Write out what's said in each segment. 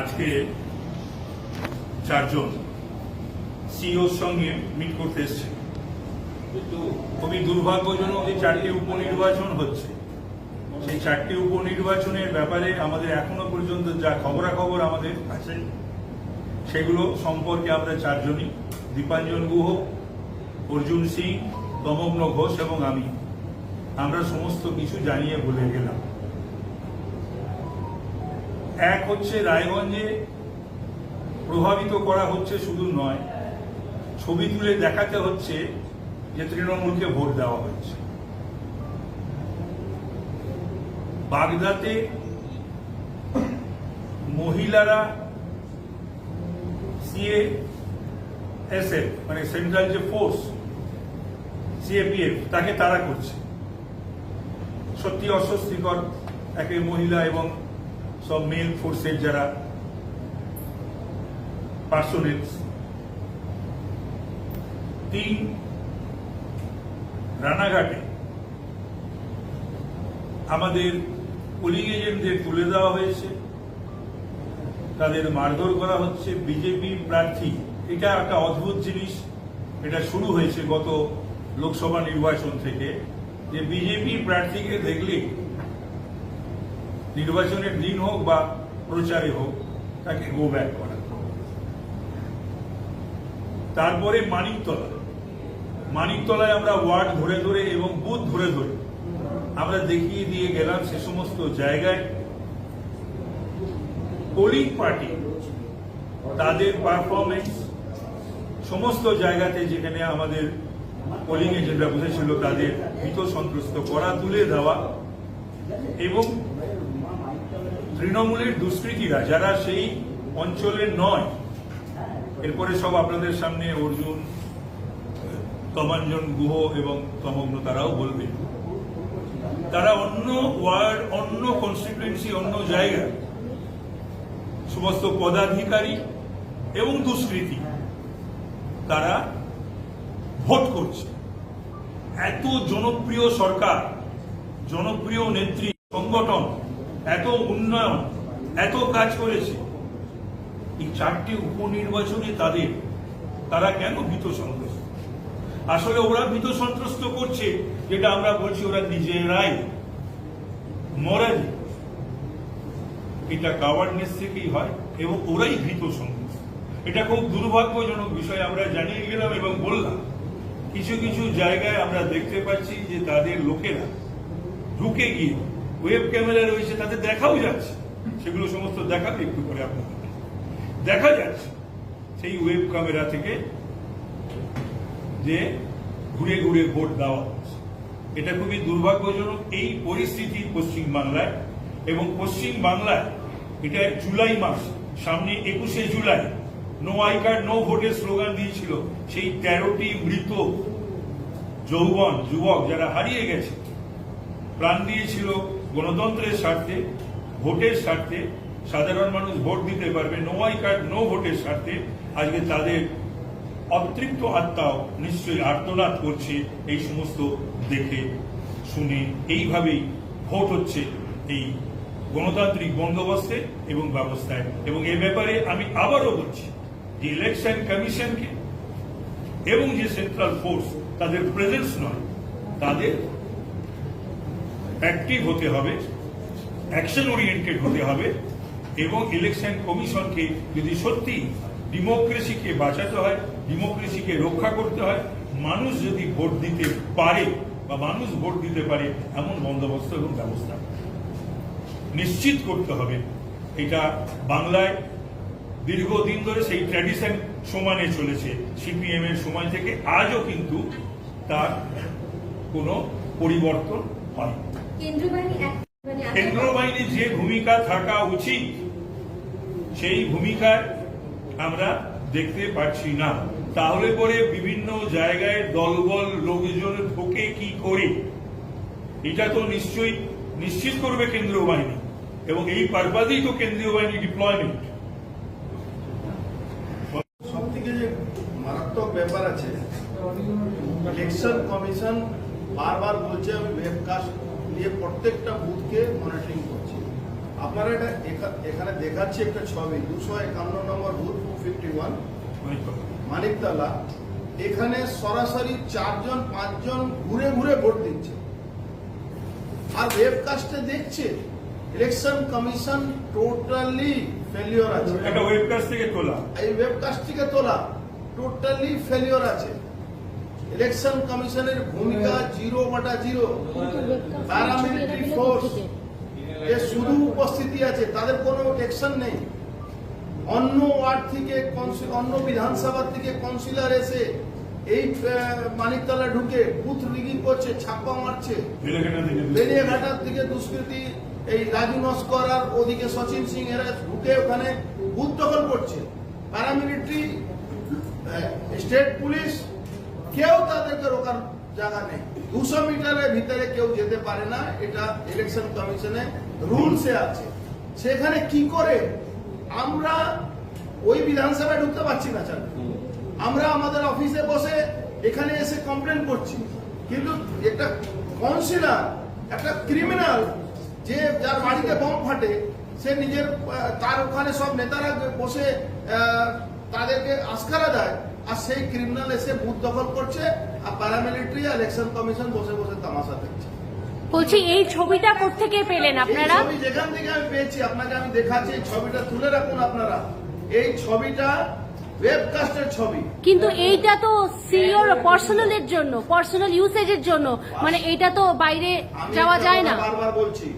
আজকে চারজন সিইওর সঙ্গে মিট করতে এসছে। কিন্তু খুবই দুর্ভাগ্যজনক যে চারটি উপনির্বাচন হচ্ছে। সেই চারটি উপনির্বাচনের ব্যাপারে আমাদের এখনও পর্যন্ত যা খবরাখবর আমাদের আছে, সেগুলো সম্পর্কে আমরা চারজনই, দীপাঞ্জন গুহ, অর্জুন সিং, দমগ্ন ঘোষ এবং আমি। আমরা সমস্ত কিছু জানিয়ে বলে গেলাম। এক হচ্ছে রায়গঞ্জে প্রভাবিত করা হচ্ছে শুধু নয়, ছবি তুলে দেখাতে হচ্ছে যে তৃণমূলকে ভোট দেওয়া হচ্ছে। বাগদাতে মহিলারা সিএ এসএফ মানে সেন্ট্রাল যে ফোর্স সিএপিএফ তাকে তারা করছে। সত্যি অস্বস্তিকর একে মহিলা এবং সব মেল ফোর্সের যারা পার্সোনেটস, তিন রানাঘাটে আমাদের পুলিং এজেন্টদের তুলে দেওয়া হয়েছে। তাদের মারধর করা হচ্ছে। বিজেপি প্রার্থী, এটা একটা অদ্ভুত জিনিস। এটা শুরু হয়েছে গত লোকসভা নির্বাচন থেকে। যে বিজেপি প্রার্থীকে দেখলে নির্বাচনের দিন হোক বা প্রচারে হোক, তাকে গো ব্যাক করা। তারপরে মানিকতলা। মানিকতলায় আমরা ওয়ার্ড ধরে ধরে এবং বুথ ধরে ধরে আমরা দেখিয়ে দিয়ে গেলাম সে সমস্ত জায়গায়। পোলিং পার্টি তাদের পারফরমেন্স সমস্ত জায়গাতে যেখানে আমাদের পোলিং এজেন্টরা বসেছিল, তাদের ভীত সন্ত্রস্ত করা, তুলে দেওয়া এবং তৃণমূলের দুষ্কৃতীরা, যারা সেই অঞ্চলের নয়, এরপরে সব আপনাদের সামনে অর্জুন, তমাঞ্জন গুহ এবং তমগ্ন তারাও বলবে। তারা অন্য ওয়ার্ড, অন্য কনস্টিটুয়েন্সি অন্য জায়গায় সমস্ত পদাধিকারী এবং দুষ্কৃতী, তারা ভোট করছে। এত জনপ্রিয় সরকার, জনপ্রিয় নেত্রী, সংগঠন এত উন্নয়ন, এত কাজ করেছে। এই চারটি উপনির্বাচনে তাদের, তারা কেন ভীত সন্ত্রস্ত? আসলে ওরা ভীত সন্ত্রস্ত করছে, যেটা আমরা বলছি ওরা নিজেরাই মরাজি এটা কাওয়ার্ডনেস থেকেই হয় এবং ওরাই ভীত সন্ত্রস্ত। এটা খুব দুর্ভাগ্যজনক বিষয়, আমরা জানিয়ে গেলাম এবং বললাম। কিছু কিছু জায়গায় আমরা দেখতে পাচ্ছি যে তাদের লোকেরা ঢুকে গিয়ে ওয়েব ক্যামেরা রয়েছে, তাতে দেখাও যাচ্ছে। সেগুলো সমস্ত দেখাবে একটু করে আপনাদের দেখা যাচ্ছে, সেই ওয়েব ক্যামেরা থেকে যে ঘুরে ঘুরে ভোট দেওয়া হচ্ছে। এটা খুবই দুর্ভাগ্যজনক, এই পরিস্থিতি পশ্চিম বাংলায় এবং পশ্চিম বাংলায় এটা জুলাই মাস, সামনে একুশে July no I card no vote slogan দিয়েছিল, সেই তেরোটি মৃত যৌবন, যুবক যারা হারিয়ে গেছে, প্রাণ দিয়েছিল গণতন্ত্রের স্বার্থে, ভোটের স্বার্থে, সাধারণ মানুষ ভোট দিতে পারবে নো আই কার্ড নো ভোটের স্বার্থে, আজকে তাদের অতৃপ্ত আত্মাও নিশ্চয়ই আর্তনাদ করছে এই সমস্ত দেখে, শুনে, এইভাবেই ভোট হচ্ছে এই গণতান্ত্রিক বন্দোবস্তে এবং ব্যবস্থায়। এবং এ ব্যাপারে আমি আবারও বলছি যে ইলেকশন কমিশনকে এবং যে সেন্ট্রাল ফোর্স তাদের প্রেজেন্স নয়, তাদের অ্যাক্টিভ হতে হবে অ্যাকশন ওরিয়েন্টেড হতে হবে এবং ইলেকশন কমিশনকে যদি সত্যি ডেমোক্রেসিকে বাঁচাতে হয় ডেমোক্রেসিকে রক্ষা করতে হয়, মানুষ যদি ভোট দিতে পারে বা মানুষ ভোট দিতে পারে, এমন বন্দোবস্ত এবং ব্যবস্থা নিশ্চিত করতে হবে। এটা বাংলায় দীর্ঘদিন ধরে সেই ট্র্যাডিশন সমানে চলেছে। সিপিএম এর সময় থেকে আজও কিন্তু তার কোনো পরিবর্তন হয় মানে কেন্দ্র বাহিনীর যে ভূমিকা থাকা উচিত সেই ভূমিকায় আমরা দেখতে পাচ্ছি না। তাহলে পরে বিভিন্ন জায়গায় দলবল লোকজন ঢোকে কি করে? এটা তো নিশ্চয়ই নিশ্চিত করবে কেন্দ্রীয় বাহিনী এবং এই পারপাজেই তো কেন্দ্রীয় বাহিনী ডিপ্লয়মেন্ট সব থেকে যে মারাত্মক ব্যাপার আছে ইলেকশন কমিশন বারবার বলছে ওয়েবকাস্ট নিয়ে প্রত্যেকটা বুথকে মনিটরিং করছে। আপনারা এটা এখানে দেখাচ্ছি একটা ছবি দুশো একান্ন number booth two fifty one Maniktala. এখানে সরাসরি চারজন পাঁচজন ঘুরে ঘুরে ভোট দিচ্ছে। আর ওয়েবকাস্টে দেখছে ইলেকশন কমিশন টোটালি ফেলিওর আছে। একটা ওয়েবকাস্ট থেকে তোলা। এই ওয়েবকাস্ট থেকে তোলা টোটালি ফেলিওর আছে। ইলেকশন কমিশনের ভূমিকা জিরো বাটা জিরো। প্যারামিলিটারি ফোর্স এ শুধু উপস্থিতি আছে তাদের কোনো অ্যাকশন নেই। অন্য ওয়ার্ড থেকে অন্য বিধানসভা থেকে কাউন্সিলর এসে এই মানিকতলা ঢুকে বুথ রিগিং করছে ছাপ্পা মারছে। বেলেঘাটা থেকে দিকে দুষ্কৃতি এই রাজু নস্কর আর ওদিকে সচিন সিং এরা ঢুকে ওখানে বুথ দখল করছে। প্যারামিলিটারি স্টেট পুলিশ কেউ তাদেরকে রোকার জায়গা নেই। দুশো মিটারের ভিতরে কেউ যেতে পারে না। এটা ইলেকশন কমিশনে রুলসে আছে। সেখানে কি করে আমরা ওই বিধানসভায় ঢুকতে পারছি না চাল আমরা আমাদের অফিসে বসে এখানে এসে কমপ্লেন করছি। কিন্তু একটা কাউন্সিলর একটা ক্রিমিনাল যে যার বাড়িতে বম ফাটে, সে নিজের তার ওখানে সব নেতারা বসে তাদেরকে আস্কারা দেয়। আর সেই ক্রিমিনাল এসে বুথ দখল করছে আর প্যারামিলিটারি আর ইলেকশন কমিশন বসে বসে তামাশা দেখছে। বলছি এই ছবিটা কোত্থেকে পেলেন আপনারা? ছবি যেখান থেকে আমি পেয়েছি আপনাকে আমি দেখাচ্ছি এই ছবিটা তুলে রাখুন আপনারা। এই ছবিটা ওয়েবকাস্টের ছবি। কিন্তু এইটা তো সিওর পার্সোনালের জন্য পার্সোনাল ইউসেজের জন্য। মানে এটা তো বাইরে যাওয়া যায় না। বারবার বলছি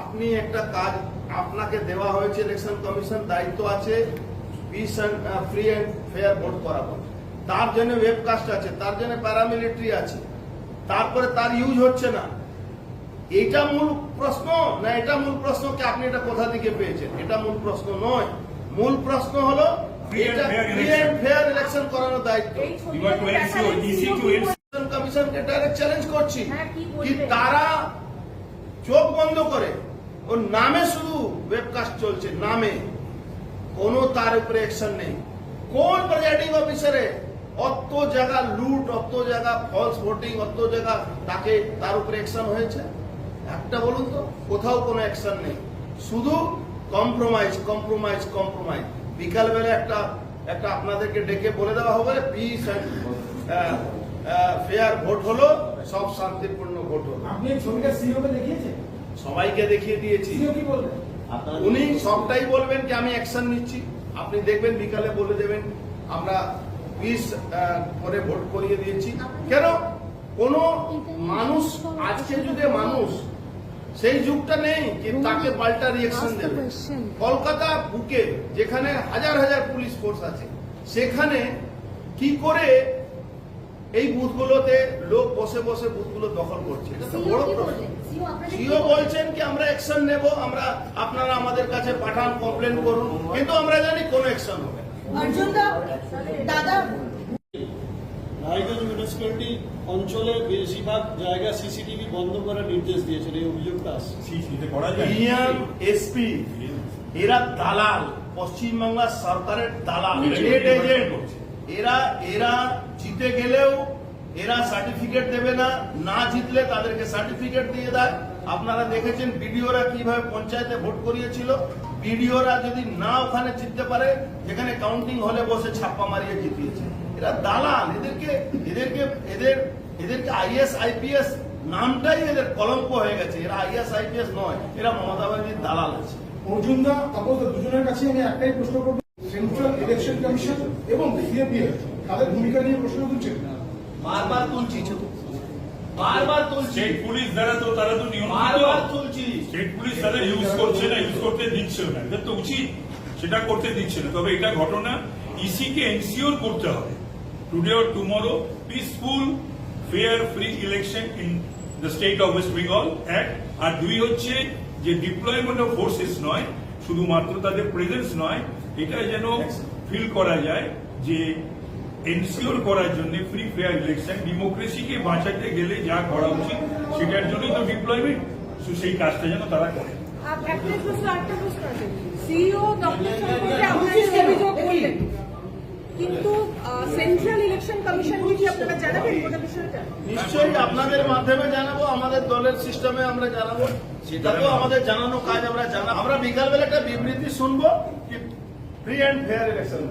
আপনি একটা কাজ আপনাকে দেওয়া হয়েছে ইলেকশন কমিশন দায়িত্ব আছে peace and free and fair vote করাবো। তার জন্য ওয়েবকাস্ট আছে তার জন্য প্যারামিলিটারি আছে। তারপরে তার ইউজ হচ্ছে না। এটা মূল প্রশ্ন না এটা মূল প্রশ্ন কি আপনি এটা কোথা থেকে পেয়েছেন? এটা মূল প্রশ্ন নয়। মূল প্রশ্ন হলো ফেয়ার ইলেকশন করানোর দায়িত্ব। কমিশনকে ডাইরেক্ট চ্যালেঞ্জ করছি। হ্যাঁ, কি তারা চোখ বন্ধ করে ওর নামে শুধু ওয়েবকাস্ট চলছে নামে। কোনো তার উপরে অ্যাকশন নেই। কোন প্রেজাইডিং অফিসারে অত জায়গা লুট অত জায়গা ফলস ভোটিং অত জায়গা তাকে তার উপরে অ্যাকশন হয়েছে? একটা বলুন তো কোথাও কোনো অ্যাকশন নেই। শুধু কম্প্রোমাইজ কম্প্রোমাইজ কম্প্রোমাইজ বিকালবেলা একটা একটা আপনাদেরকে ডেকে বলে দেওয়া হবে পিস ফেয়ার ভোট হলো সব শান্তিপূর্ণ ভোট হলো। আপনি ছবিটা সিইওকে দেখিয়েছেন? সবাইকে দেখিয়ে দিয়েছি। সিইও কি বলবেন উনি সবটাই বলবেন যে আমি অ্যাকশন নিচ্ছি। আপনি দেখবেন বিকালে বলে দেবেন আমরা বিশ করে ভোট করিয়ে দিয়েছি। কেন? কোন মানুষ আজকে যুগে মানুষ সেই যুগটা নেই যে তাকে পাল্টা রিয়েকশন দেবে। কলকাতা বুকে যেখানে হাজার হাজার পুলিশ ফোর্স আছে সেখানে কি করে এই বুথগুলোতে লোক বসে বসে বুথগুলো দখল করছে? এটা তো বড় প্রশ্ন। সিও বলছেন কি আমরা অ্যাকশন নেব আমরা আপনারা আমাদের কাছে পাঠান কমপ্লেন করুন কিন্তু আমরা জানি কোনো অ্যাকশন হবে না। দাদা। রায়গঞ্জ মিউনিসিপ্যালিটি অঞ্চলে বেশিরভাগ জায়গা সিসিটিভি বন্ধ করার নির্দেশ দিয়েছেন এই অভিযোগটা ডিএম এসপি এরা দালাল পশ্চিমবাংলার সরকারের দালাল এরা এরা জিতে গেলেও এরা সার্টিফিকেট দেবে না না জিতলে তাদেরকে সার্টিফিকেট দিয়ে দেয়। আপনারা দেখেছেন বিডিওরা কীভাবে পঞ্চায়েতে ভোট করিয়েছিল? বিডিওরা যদি না ওখানে জিততে পারে যেখানে কাউন্টিং হলে বসে ছাপ্পা মারিয়ে জিতিয়েছে। এরা দালাল, এদেরকে এদেরকে, এদের, এদেরকে আইএস আইপিএস নামটাই এদের কলঙ্ক হয়ে গেছে। এরা আইএস আইপিএস নয়, এরা মমতা ব্যানার্জির দালাল আছে। অর্জুনদা, আপাতত দুজনের কাছে আমি একটাই প্রশ্ন করব। সেন্ট্রাল ইলেকশন কমিশন এবং সিএপিএফ তাদের ভূমিকা নিয়ে প্রশ্ন তুলছেন? বারবার তুলছি বারবার তুলছি। স্টেট পুলিশ তো তারা তো বারবার তুলছি। স্টেট পুলিশ তাদের ইউজ করছে না ইউজ করতে দিচ্ছে না। এটা তো উচিত। সেটা করতে দিচ্ছে না। তবে এটা ঘটনা ইসি কে এনসিওর করতে হবে। Today or tomorrow peaceful fair free election in the state of West Bengal এক আর দুই হচ্ছে যে ডিপ্লয়মেন্ট অফ ফোর্সেস নয় শুধুমাত্র তাদের প্রেজেন্স নয় এটা যেন ফিল করা যায় যে এনসিওর করার জন্য ফ্রি ফেয়ার ইলেকশন ডেমোক্রেসিকে বাঁচাতে গেলে যা করা উচিত সেটার জন্যই তো ডিপ্লয়মেন্ট সেই কাজটা যেন তারা করে। কিন্তু সেন্ট্রাল ইলেকশন ইলেকশন কি আপনারা জানাবেন? গোটা বিষয়টা? নিশ্চয়ই আপনাদের মাধ্যমে জানাব আমাদের দলের সিস্টেমে আমরা জানাব। সেটা তো আমাদের জানানো কাজ আমরা জানাব। আমরা বিকালবেলা একটা বিবৃতি শুনব ফ্রি অ্যান্ড ফেয়ার ইলেকশন